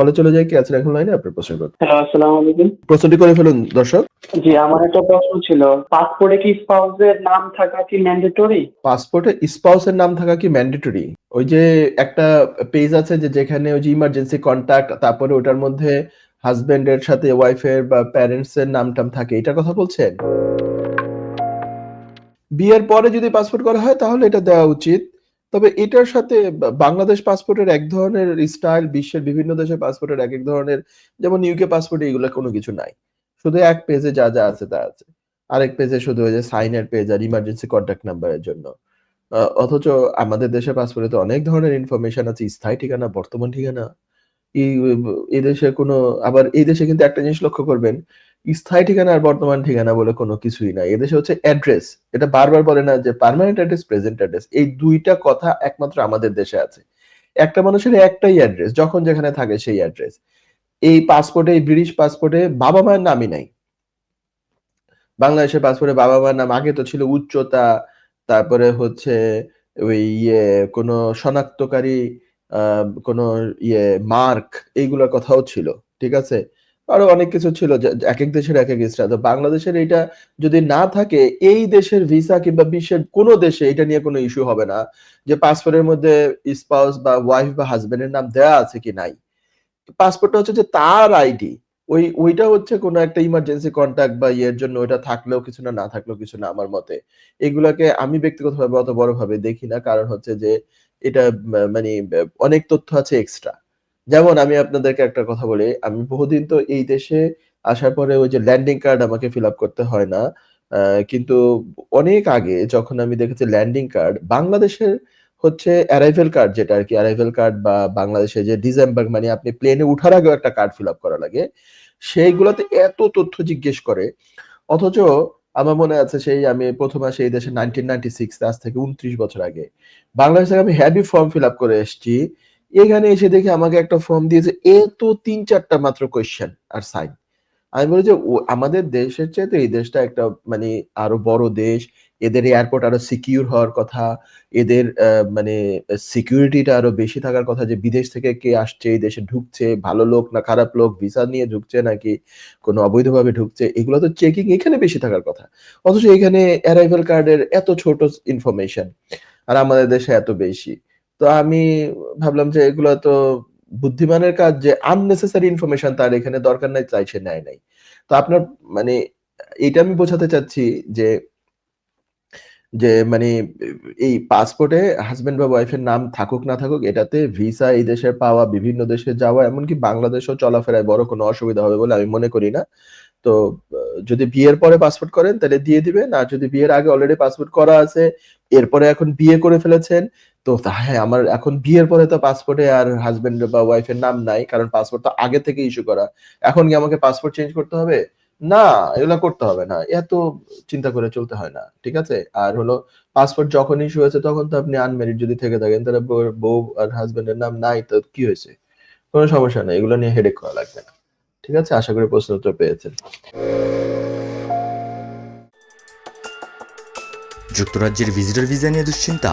কলে চলে যায় কি আছেন এখন লাইনে? আপনার প্রশ্ন করুন হ্যালো আসসালামু আলাইকুম। প্রশ্নটি করে ফেলুন দর্শক। জি আমার একটা প্রশ্ন ছিল পাসপোর্টে কি স্পাউসের নাম থাকা কি ম্যান্ডেটরি? পাসপোর্টে স্পাউসের নাম থাকা কি ম্যান্ডেটরি? ওই যে একটা পেজ আছে যে যেখানে ওই যে ইমার্জেন্সি কন্টাক্ট তারপরে ওটার মধ্যে হাজবেন্ডের সাথে ওয়াইফের বা প্যারেন্টস এর নাম টাম থাকে এটা কথা বলছেন? বিয়ের পরে যদি পাসপোর্ট করা হয় তাহলে এটা দেওয়া উচিত। তবে এটার সাথে বাংলাদেশ পাসপোর্টের এক ধরনের স্টাইল বিশ্বের বিভিন্ন দেশের পাসপোর্টের এক এক ধরনের, যেমন ইউকে পাসপোর্টে এগুলো কোনো কিছু নাই। শুধু এক পেজে যা যা আছে তা আছে। আরেক পেজে শুধু ওই যে সাইনের পেজ আর ইমার্জেন্সি কন্ট্যাক্ট নাম্বারের জন্য। অথচ আমাদের দেশের পাসপোর্টে তো অনেক ধরনের ইনফরমেশন আছে, স্থায়ী ঠিকানা, বর্তমান ঠিকানা। এই এই দেশে কোনো, আবার এই দেশে কিন্তু একটা জিনিস লক্ষ্য করবেন স্থায়ী ঠিকানা আর বর্তমান ঠিকানা বলে কোনো কিছুই নাই। এদেশে হচ্ছে অ্যাড্রেস এটা বারবার বলে না যে পার্মানেন্ট অ্যাড্রেস প্রেজেন্ট অ্যাড্রেস এই দুইটা কথা একমাত্র আমাদের দেশে আছে। একটা মানুষের একটাই অ্যাড্রেস যখন যেখানে থাকে সেই অ্যাড্রেস এই পাসপোর্টে এই ব্রিটিশ পাসপোর্টে বাবা মায়ের নামই নাই। বাংলাদেশের পাসপোর্টে বাবা মায়ের নাম আগে তো ছিল উচ্চতা, তারপরে হচ্ছে ওই ইয়ে কোনো শনাক্তকারী কোনো ইয়ে মার্ক এইগুলোর কথাও ছিল। ঠিক আছে? আরও অনেক কিছু ছিল এক এক দেশের এক এক স্টাইল তো বাংলাদেশের এটা যদি না থাকে, এই দেশের ভিসা কিংবা বিশ্বের কোনো দেশে এটা নিয়ে কোনো ইস্যু হবে না। যে পাসপোর্টের মধ্যে স্পাউস বা ওয়াইফ বা হাজবেন্ডের নাম দেওয়া আছে কি নাই। পাসপোর্টটা হচ্ছে যে তার আইডি ওই, ওইটা হচ্ছে কোনো একটা ইমার্জেন্সি কন্টাক্ট বা ইয়ের জন্য ওইটা থাকলেও কিছু না না থাকলেও কিছু না আমার মতে। এগুলাকে আমি ব্যক্তিগতভাবে অত বড় ভাবে দেখি না, কারণ হচ্ছে যে এটা মানে অনেক তথ্য আছে এক্সট্রা যেমন আমি আপনাদেরকে একটা কথা বলি, আমি বহুদিন তো এই দেশে আসার পরে ওই যে ল্যান্ডিং কার্ড আমাকে ফিল আপ করতে হয় না। কিন্তু অনেক আগে যখন আমি দেখেছি ল্যান্ডিং কার্ড বাংলাদেশের হচ্ছে অ্যারাইভেল কার্ড যেটা আর কি অ্যারাইভেল কার্ড বা বাংলাদেশে যে ডিসেম্বর মানে আপনি প্লেনে উঠার আগেও একটা কার্ড ফিল আপ করা লাগে। সেইগুলোতে এত তথ্য জিজ্ঞেস করে, অথচ আমার মনে আছে সেই আমি প্রথম আসে এই দেশে নাইনটিন নাইনটি সিক্স আজ থেকে উনত্রিশ বছর আগে। বাংলাদেশ থেকে আমি হ্যাভি ফর্ম ফিল আপ করে এসেছি। এখানে এসে দেখে আমাকে একটা ফর্ম দিয়েছে, এ তো তিন চারটা মাত্র কোয়েশ্চেন আর সাইন আমি বলি যে আমাদের দেশের চেয়ে তো এই দেশটা একটা মানে আরও বড় দেশ, এদের এয়ারপোর্ট আরও সিকিউর হওয়ার কথা, এদের মানে সিকিউরিটিটা আরও বেশি থাকার কথা যে, বিদেশ থেকে কে আসছে, এই দেশে ঢুকছে, ভালো লোক না খারাপ লোক ভিসা নিয়ে ঢুকছে নাকি কোনো অবৈধভাবে ঢুকছে, এগুলো তো চেকিং এখানে বেশি থাকার কথা। অথচ এখানে অ্যারাইভাল কার্ডের এত ছোট ইনফরমেশন আর আমাদের দেশে এত বেশি। তো আমি ভাবলাম যে এগুলো তো বুদ্ধিমানের কাজ যে আননেসেসারি ইনফরমেশন তার এখানে দরকার নাই সে নেয় নাই। তো আপনার মানে এটা আমি বোঝাতে চাচ্ছি যে যে মানে এই পাসপোর্টে হাজবেন্ড বা ওয়াইফের নাম থাকুক না থাকুক, এটাতে ভিসা এই দেশে পাওয়া, বিভিন্ন দেশে যাওয়া, এমনকি বাংলাদেশেও চলাফেরায় বড় কোনো অসুবিধা হবে বলে আমি মনে করি না। তো যদি বিয়ের পরে পাসপোর্ট করেন, তাহলে দিয়ে দিবেন, আর যদি বিয়ের আগে অলরেডি পাসপোর্ট করা আছে, এরপরে এখন বিয়ে করে ফেলেছেন তো হ্যাঁ আমার এখন বিয়ের পরে তো পাসপোর্টে আর হাজবেন্ড বা ওয়াইফের নাম নাই, কারণ পাসপোর্ট তো আগে থেকে ইস্যু করা। এখন কি আমাকে পাসপোর্ট চেঞ্জ করতে হবে? না, এগুলো করতে হবে না এত চিন্তা করে চলতে হয় না, ঠিক আছে? আর হলো পাসপোর্ট যখন ইস্যু হয়েছে তখন তো আপনি আনমেরিড যদি থেকে থাকেন, তাহলে বউ- আর হাজবেন্ডের নাম নাই, তো কি হয়েছে? কোনো সমস্যা নেই, এগুলো নিয়ে হেডেক করা লাগবে না, ঠিক আছে? আশা করি প্রশ্ন উত্তর পেয়েছেন। যুক্তরাজ্যের ভিজিটর ভিসা নিয়ে দুশ্চিন্তা।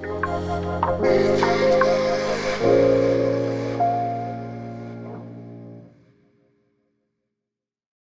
thank you